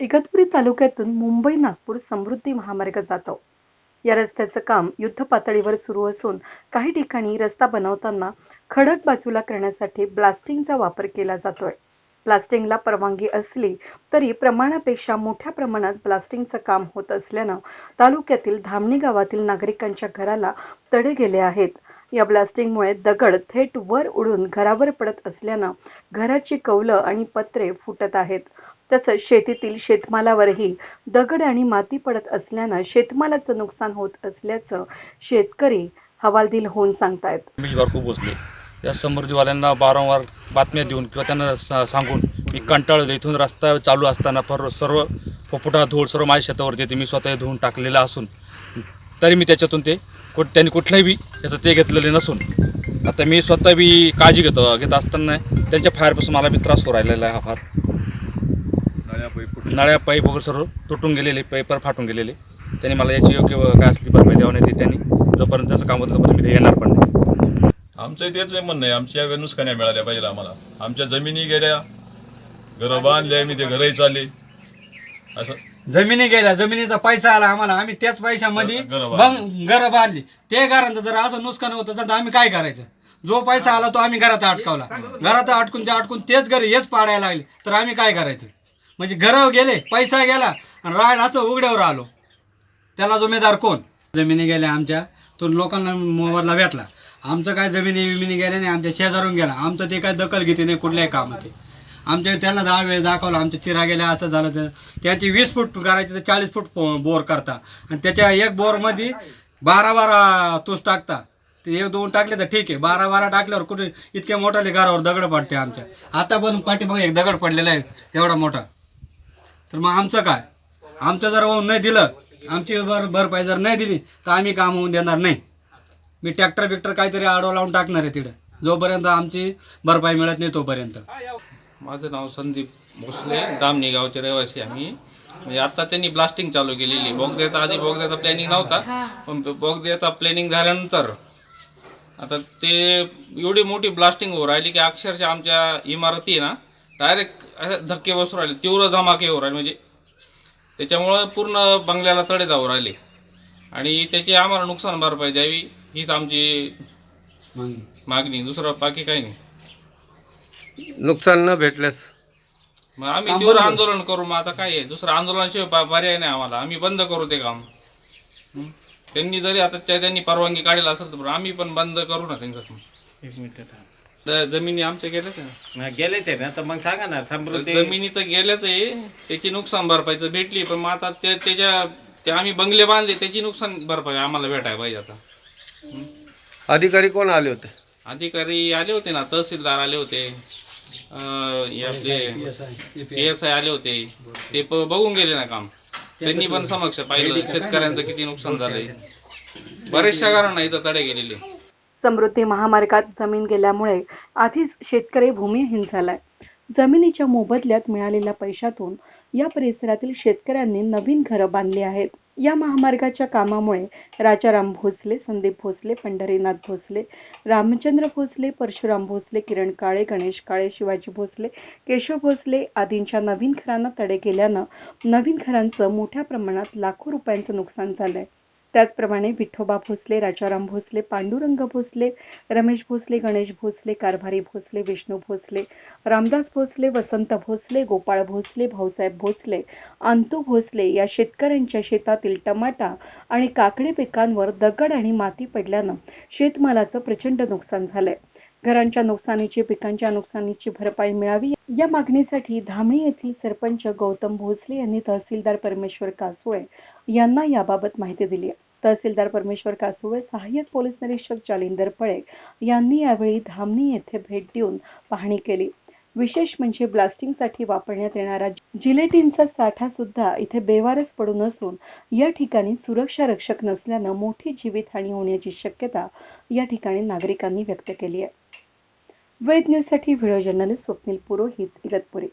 इगतपुरी तालुक्यातून मुंबई नागपूर समृद्धी महामार्ग जातो. या रस्त्याचं काम युद्ध पातळीवर सुरू असून काही ठिकाणी रस्ता बनवताना खडक बाजूला करण्यासाठी ब्लास्टिंगचा वापर केला जातोय. ब्लास्टिंगला परवानगी असली तरी प्रमाणापेक्षा मोठ्या प्रमाणात ब्लास्टिंगचं काम होत असल्यानं तालुक्यातील धामणी गावातील नागरिकांच्या घराला तडे गेले आहेत. या ब्लास्टिंगमुळे दगड थेट वर उडून घरावर पडत असल्यानं घराची कौलं आणि पत्रे फुटत आहेत. तसंच शेतीतील शेतमालावरही दगड आणि माती पडत असल्यानं शेतमालाचं नुकसान होत असल्याचं शेतकरी हवालदिल होऊन सांगतायत. भोसले या समृद्धीवाल्यांना वारंवार बातम्या देऊन किंवा त्यांना सांगून मी कंटाळलो इथून रस्ता चालू असताना फर सर्व फोपुटा धूळ सर्व माझ्या शेतावरती येते. मी स्वतः धुवून टाकलेला असून तरी मी त्याच्यातून ते कुठ त्यांनी कुठलंही बी याचं ते घेतलेले नसून आता मी स्वतः बी काळजी घेतो घेत असताना त्यांच्या फायरपासून मला बी त्रास होऊ राहिलेला आहे हा फार. नळ्या पाईप वगैरे सर्व तुटून गेलेले पेपर फाटून गेलेले. त्यांनी मला याची योग्य काय असली भरपाई द्यावं नाही त्यांनी जोपर्यंत त्याचं काम होतं तोपर्यंत मी ते येणार पण नाही. आमचं तेच म्हणणं आहे. आमच्या या नुकसान्या मिळाल्या पाहिजे आम्हाला. आमच्या जमिनी गेल्या घरं बांधले मी ते घरही चालले. असं. जमिनी गेल्या जमिनीचा पैसा आला आम्हाला. आम्ही त्याच पैशामध्ये घरं बांधली. ते घरांचं जर असं नुकसान होतं तर आम्ही काय करायचं? जो पैसा आला तो आम्ही घरात अटकावला. घरात अटकून ते अटकून तेच घर हेच पाडायला लागले. तर आम्ही काय करायचं? म्हणजे घरं गेले पैसा गेला आणि राहायलाच उघड्यावर आलो. त्याला जुमेदार कोण? जमिनी गेल्या आमच्या तो लोकांना मोबदला भेटला. आमचं काय जमिनी विमिनी गेल्या नाही आमच्या शेजारून गेला. आमचं ते काय दखल घेते नाही कुठल्याही कामाची. आमच्या त्यांना दहा वेळ दाखवलं आमच्या चिरा गेल्या असं झालं तर. त्यांची वीस फूट करायची तर चाळीस फूट बोर करता. आणि त्याच्या एक बोरमध्ये बारा बारा तूस टाकता. ते एक दोन टाकले तर ठीक आहे. बारा बारा टाकल्यावर कुठे इतक्या मोठाले घरावर दगड पडते आमच्या. आता पण पाठीमागे एक दगड पडलेला आहे एवढा मोठा. तर मग आमचं काय? आमचं जर होऊन नाही दिलं आमची भर भरपाई जर नाही दिली तर आम्ही काम होऊन देणार नाही. मी ट्रॅक्टर बिक्टर काहीतरी आडवा लावून टाकणार आहे तिकडं. जोपर्यंत आमची भरपाई मिळत नाही तोपर्यंत. माझं नाव संदीप भोसले दामणी गावचे रहिवासी आम्ही म्हणजे आता त्यांनी ब्लास्टिंग चालू केलेली. बोगद्याचा आधी बोगद्याचा प्लॅनिंग नव्हता पण बोगद्याचा प्लॅनिंग झाल्यानंतर आता ते एवढी मोठी ब्लास्टिंग होऊ राहिली की अक्षरशः आमच्या इमारती आहे ना डायरेक्ट धक्के बसू राहिले तीव्र धमाके होऊ राहिले म्हणजे त्याच्यामुळं पूर्ण बंगल्याला तडे जाऊ राहिले. आणि त्याची आम्हाला नुकसान भरपाई द्यावी हीच आमची मग मागणी. दुसरं बाकी काही नाही. नुकसान न भेटल्यास? मग आम्ही तीव्र. आंदोलन करू मग आता काय आहे? दुसरं आंदोलनाशिवाय पा- पर्याय नाही आम्हाला. आम्ही बंद करू ते काम? त्यांनी जरी आता त्या- त्यांनी परवानगी काढेल असेल तर बरं, आम्ही पण बंद करू ना त्यांचं एक मिनिट जमिनी आमच्या गेल्याच आहे ना गेलेच आहे ना. तर मग सांगा ना समृद्धी जमिनी तर गेल्याच आहे. त्याची नुकसान भरपाई तर भेटली पण मग आता ते त्याच्या ते आम्ही बंगले बांधले त्याची नुकसान भरपाई आम्हाला भेटायला पाहिजे आता. अधिकारी कोण आले होते? अधिकारी आले होते ना तहसीलदार आले होते. अं, हे आपले पी एस आय आले होते. ते प- बघून गेले ना काम. त्यांनी पण समक्ष पाहिलं शेतकऱ्यांचं किती नुकसान झालंय. बरेचशा घरांना इथं तडे गेलेले. समृद्धी महामार्गात जमीन गेल्यामुळे आधीच शेतकरी भूमिहीन झालाय जमिनीच्या मोबदल्यात मिळालेल्या पैशातून या परिसरातील शेतकऱ्यांनी नवीन घरं बांधली आहेत. या महामार्गाच्या कामामुळे राजाराम भोसले संदीप भोसले पंढरीनाथ भोसले रामचंद्र भोसले परशुराम भोसले किरण काळे गणेश काळे शिवाजी भोसले केशव भोसले आदींच्या नवीन घरांना तडे गेल्यानं नवीन घरांचं मोठ्या प्रमाणात लाखो रुपयांचं नुकसान झालंय. त्याचप्रमाणे विठोबा भोसले राजाराम भोसले पांडुरंग भोसले रमेश भोसले गणेश भोसले कारभारी भोसले विष्णू भोसले रामदास भोसले वसंत भोसले गोपाळ भोसले भाऊसाहेब भोसले अंतू भोसले या शेतकऱ्यांच्या शेतातील टमाटा आणि काकडी पिकांवर दगड आणि माती पडल्यानं शेतमालाचं प्रचंड नुकसान झालंय. घरांच्या नुकसानीची पिकांच्या नुकसानीची भरपाई मिळावी या मागणीसाठी धामणी येथील सरपंच गौतम भोसले यांनी तहसीलदार परमेश्वर कासोळे यांना याबाबत माहिती दिली आहे. तहसीलदार परमेश्वर कासुवे सहाय्यक पोलीस निरीक्षक जालिंदर पळेक यांनी यावेळी धामणी येथे भेट देऊन पाहणी केली. विशेष म्हणजे ब्लास्टिंगसाठी वापरण्यात येणारा जिलेटिनचा साठा सुद्धा इथे बेवारस पडून असून या ठिकाणी सुरक्षा रक्षक नसल्यानं मोठी जीवितहानी होण्याची शक्यता या ठिकाणी नागरिकांनी व्यक्त केली आहे. वेद न्यूजसाठी व्हिडिओ जर्नलिस्ट स्वप्नील पुरोहित इगतपुरी.